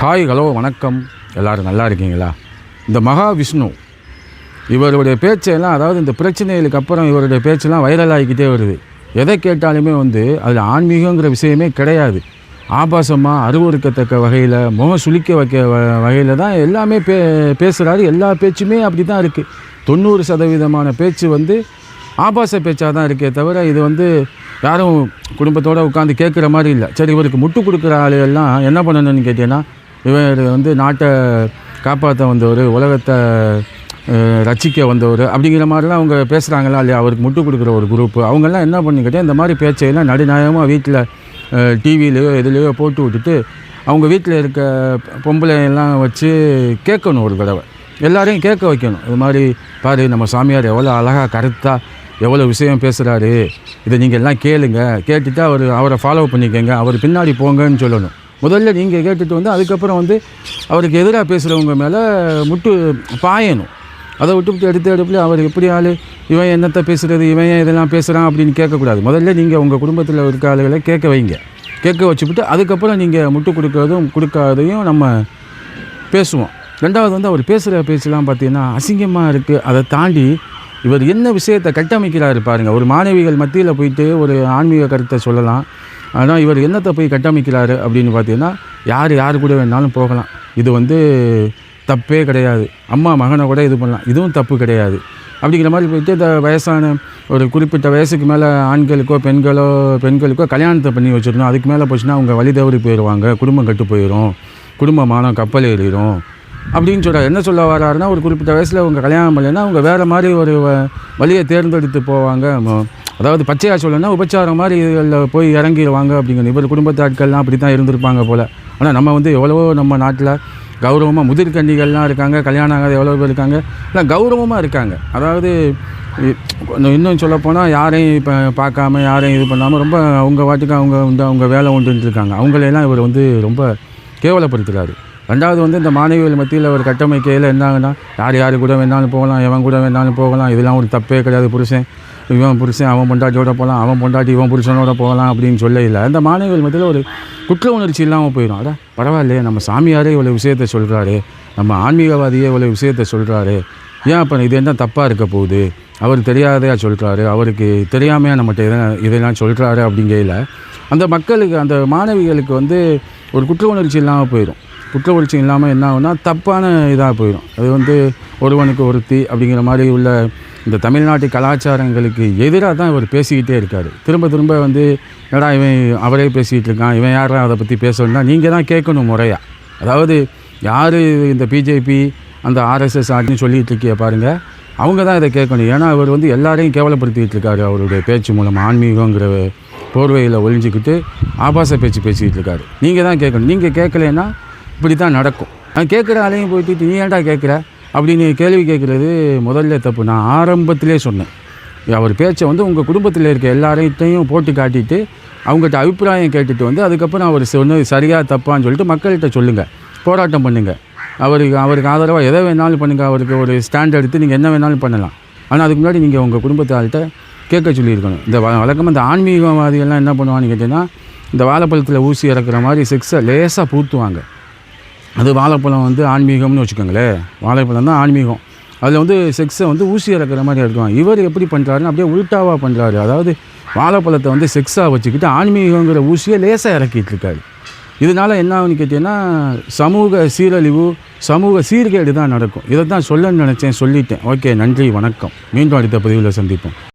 Hi hello வணக்கம். எல்லாரும் நல்லா இருக்கீங்களா? இந்த மகாவிஷ்ணு இவருடைய பேச்செல்லாம் அதாவது இந்த பிரச்சனைகளுக்கு அப்புறம் இவருடைய பேச்செல்லாம் வைரல் ஆகிக்கிட்டே வருது. எதை கேட்டாலுமே வந்து அதில் ஆன்மீகங்கிற விஷயமே கிடையாது. ஆபாசமாக அருவறுக்கத்தக்க வகையில் முகம் சுளிக்க வைக்க வ- வகையில் தான் எல்லாமே பே பேசுகிறாரு எல்லா பேச்சுமே அப்படி தான் இருக்குது தொண்ணூறு சதவீதமான பேச்சு வந்து ஆபாச பேச்சாக தான் இருக்கே தவிர இது வந்து யாரும் குடும்பத்தோடு உட்காந்து கேட்குற மாதிரி இல்லை. சரி இவருக்கு முட்டு கொடுக்குற ஆளுகள்லாம் என்ன பண்ணணும்னு கேட்டீங்கன்னா இவர் வந்து நாட்டை காப்பாற்ற வந்தவர் உலகத்தை ரசிக்க வந்தவர் அப்படிங்கிற மாதிரிலாம் அவங்க பேசுகிறாங்களா இல்லையா? அவருக்கு முட்டு கொடுக்குற ஒரு குரூப்பு அவங்கெல்லாம் என்ன பண்ணிக்கிட்டே இந்த மாதிரி பேச்சையெல்லாம் நடுநாயகமாக வீட்டில் டிவிலையோ எதுலேயோ போட்டு விட்டுட்டு அவங்க வீட்டில் இருக்க பொம்பளை எல்லாம் வச்சு கேட்கணும் ஒரு தடவை. எல்லாரையும் கேட்க வைக்கணும். இது மாதிரி பாரு நம்ம சாமியார் எவ்வளோ அழகாக கரெக்டாக எவ்வளோ விஷயம் பேசுகிறாரு இதை நீங்கள் எல்லாம் கேளுங்க. கேட்டுட்டு அவர் அவரை ஃபாலோ பண்ணிக்கோங்க. அவர் பின்னாடி போங்கன்னு சொல்லணும். முதல்ல நீங்கள் கேட்டுட்டு வந்து அதுக்கப்புறம் வந்து அவருக்கு எதிராக பேசுகிறவங்க மேலே முட்டு பாயணும். அதை விட்டு எடுத்து எடுப்பில் அவர் எப்படி ஆள்? இவன் என்னத்தை பேசுகிறது இவன் ஏன் இதெல்லாம் பேசுகிறான் அப்படின்னு கேட்கக்கூடாது. முதல்ல நீங்கள் உங்கள் குடும்பத்தில் இருக்க ஆளுகளை கேட்க வைங்க. கேட்க வச்சுவிட்டு அதுக்கப்புறம் நீங்கள் முட்டு கொடுக்கறதும் கொடுக்காததையும் நம்ம பேசுவோம். ரெண்டாவது வந்து அவர் பேசுகிற பேச்செலாம் பார்த்தீங்கன்னா அசிங்கமாக இருக்குது அதை தாண்டி இவர் என்ன விஷயத்தை கட்டமைக்கிறாரு பாருங்க. ஒரு மாணவிகள் மத்தியில் போயிட்டு ஒரு ஆன்மீக கருத்தை சொல்லலாம். ஆனால் இவர் என்னத்தை போய் கட்டமைக்கிறாரு அப்படின்னு பார்த்தீங்கன்னா யார் யார் கூட வேணாலும் போகலாம். இது வந்து தப்பே கிடையாது. அம்மா மகனை கூட இது பண்ணலாம். இதுவும் தப்பு கிடையாது. அப்படிங்கிற மாதிரி போயிட்டு இந்த வயசான ஒரு குறிப்பிட்ட வயசுக்கு மேலே ஆண்களுக்கோ பெண்களோ பெண்களுக்கோ கல்யாணத்தை பண்ணி வச்சிடணும். அதுக்கு மேலே போச்சுன்னா அவங்க வழி தவறி போயிடுவாங்க குடும்பம் கட்டு போயிடும் குடும்பமானம் கப்பல் ஏறிடும் அப்படின்னு சொல்கிறார் என்ன சொல்ல வராருன்னா ஒரு குறிப்பிட்ட வயசில் அவங்க கல்யாணம் பண்ணலைன்னா அவங்க வேறு மாதிரி ஒரு வ- வழியை தேர்ந்தெடுத்து போவாங்க. அதாவது பச்சையாக சொல்லணும்னா உபச்சாரம் மாதிரி இதில் போய் இறங்கிடுவாங்க அப்படிங்கிற இவர் குடும்பத்து ஆட்கள்லாம் அப்படி தான் இருந்திருப்பாங்க போல். ஆனால் நம்ம வந்து எவ்வளவோ நம்ம நாட்டில் கௌரவமாக முதிர்கண்ணிகள்லாம் இருக்காங்க கல்யாணம் ஆகாத எவ்வளோ பேர் இருக்காங்க இல்லை கௌரவமாக இருக்காங்க. அதாவது இன்னும் சொல்லப்போனால் யாரையும் இப்போ பார்க்காம யாரையும் இது பண்ணாமல் ரொம்ப அவங்க வாட்டுக்கு அவங்க உண்டு அவங்க வேலை உண்டுன்னு இருக்காங்க. அவங்களையெல்லாம் இவர் வந்து ரொம்ப கேவலப்படுத்துகிறாரு ரெண்டாவது வந்து இந்த மாணவிகள் மத்தியில் ஒரு கட்டமைக்கையில் என்னாங்கன்னா யார் யார் கூட வேணாலும் போகலாம் எவன் கூட வேணாலும் போகலாம் இதெல்லாம் ஒரு தப்பே கிடையாது புருஷன். இவன் புருஷன் அவன் பொண்டாட்டியோட போகலாம் அவன் பொண்டாட்டி இவன் புருஷனோட போகலாம் அப்படின்னு சொல்ல இல்லை அந்த மாணவிகள் மத்தியில் ஒரு குற்ற உணர்ச்சி இல்லாமல் போயிடும் அட பரவாயில்லையே நம்ம சாமியாரே இவ்வளோ விஷயத்தை சொல்கிறாரு நம்ம ஆன்மீகவாதியே இவ்வளோ விஷயத்தை சொல்கிறாரு ஏன் அப்போ இது என்ன தப்பாக இருக்க போகுது? அவர் தெரியாதையாக சொல்கிறாரு அவருக்கு தெரியாமையாக நம்மகிட்ட இதெல்லாம் இதெல்லாம் சொல்கிறாரு அப்படிங்கையில் அந்த மக்களுக்கு அந்த மாணவிகளுக்கு வந்து ஒரு குற்ற உணர்ச்சி இல்லாமல் போயிடும் குற்ற உணர்ச்சி இல்லாமல் என்ன ஆகுனா தப்பான இதாக போயிடும் அது வந்து ஒருவனுக்கு ஒருத்தி அப்படிங்கிற மாதிரி உள்ள இந்த தமிழ்நாட்டு கலாச்சாரங்களுக்கு எதிராக தான் இவர் பேசிக்கிட்டே இருக்கார். திரும்ப திரும்ப வந்து என்னடா இவன் அவரே பேசிக்கிட்டு இருக்கான் இவன் யாரா அதை பற்றி பேசணும்னா நீங்கள் தான் கேட்கணும் முறையாக அதாவது யார் இந்த பிஜேபி அந்த ஆர்எஸ்எஸ் ஆட்னு சொல்லிட்டு இருக்கிய பாருங்கள் அவங்க தான் இதை கேட்கணும். ஏன்னா அவர் வந்து எல்லாரையும் கேவலப்படுத்திக்கிட்டு இருக்காரு அவருடைய பேச்சு மூலம் ஆன்மீகங்கிற போர்வையில் ஒளிஞ்சிக்கிட்டு ஆபாச பேச்சு பேசிக்கிட்டு இருக்காரு. நீங்கள் தான் கேட்கணும். நீங்கள் கேட்கலன்னா இப்படி தான் நடக்கும். நான் கேட்குற ஆளையும் போயிட்டு நீ ஏன்டா கேட்குற? அப்படின்னு கேள்வி கேட்குறது முதல்ல தப்பு. நான் ஆரம்பத்திலே சொன்னேன். அவர் பேச்சை வந்து உங்கள் குடும்பத்தில் இருக்க எல்லாரையும் போட்டு காட்டிட்டு அவங்ககிட்ட அபிப்பிராயம் கேட்டுட்டு வந்து அதுக்கப்புறம் அவர் சொன்னது சரியாக தப்பான்னு சொல்லிட்டு மக்கள்கிட்ட சொல்லுங்கள் போராட்டம் பண்ணுங்கள் அவருக்கு அவருக்கு ஆதரவாக எதை வேணாலும் பண்ணுங்கள் அவருக்கு ஒரு ஸ்டாண்ட் எடுத்து நீங்கள் என்ன வேணாலும் பண்ணலாம். ஆனால் அதுக்கு முன்னாடி நீங்கள் உங்கள் குடும்பத்தாள்கிட்ட கேட்க சொல்லியிருக்கணும். இந்த வ- இந்த ஆன்மீகவாதிகள்லாம் என்ன பண்ணுவான்னு கேட்டிங்கன்னா இந்த வாழைப்பழத்தில் ஊசி இறக்குற மாதிரி செக்ஸை லேசாக பூத்துவாங்க. அது வாழைப்பழம் வந்து ஆன்மீகம்னு வச்சுக்கோங்களேன். வாழைப்பழம் தான் ஆன்மீகம். அதில் வந்து செக்ஸை வந்து ஊசி இறக்குற மாதிரி இருக்கும் இவர் எப்படி பண்ணுறாருன்னு அப்படியே உல்ட்டாவாக பண்ணுறாரு அதாவது வாழைப்பழத்தை வந்து செக்ஸாக வச்சுக்கிட்டு ஆன்மீகங்கிற ஊசியை லேசாக இறக்கிட்டு இருக்காரு. இதனால என்ன ஆகுன்னு கேட்டிங்கன்னா சமூக சீரழிவு சமூக சீர்கேடு தான் நடக்கும். இதை தான் சொல்லணும்னு நினச்சேன் சொல்லிட்டேன். ஓகே நன்றி வணக்கம். மீண்டும் அடுத்த பதிவில் சந்திப்போம்.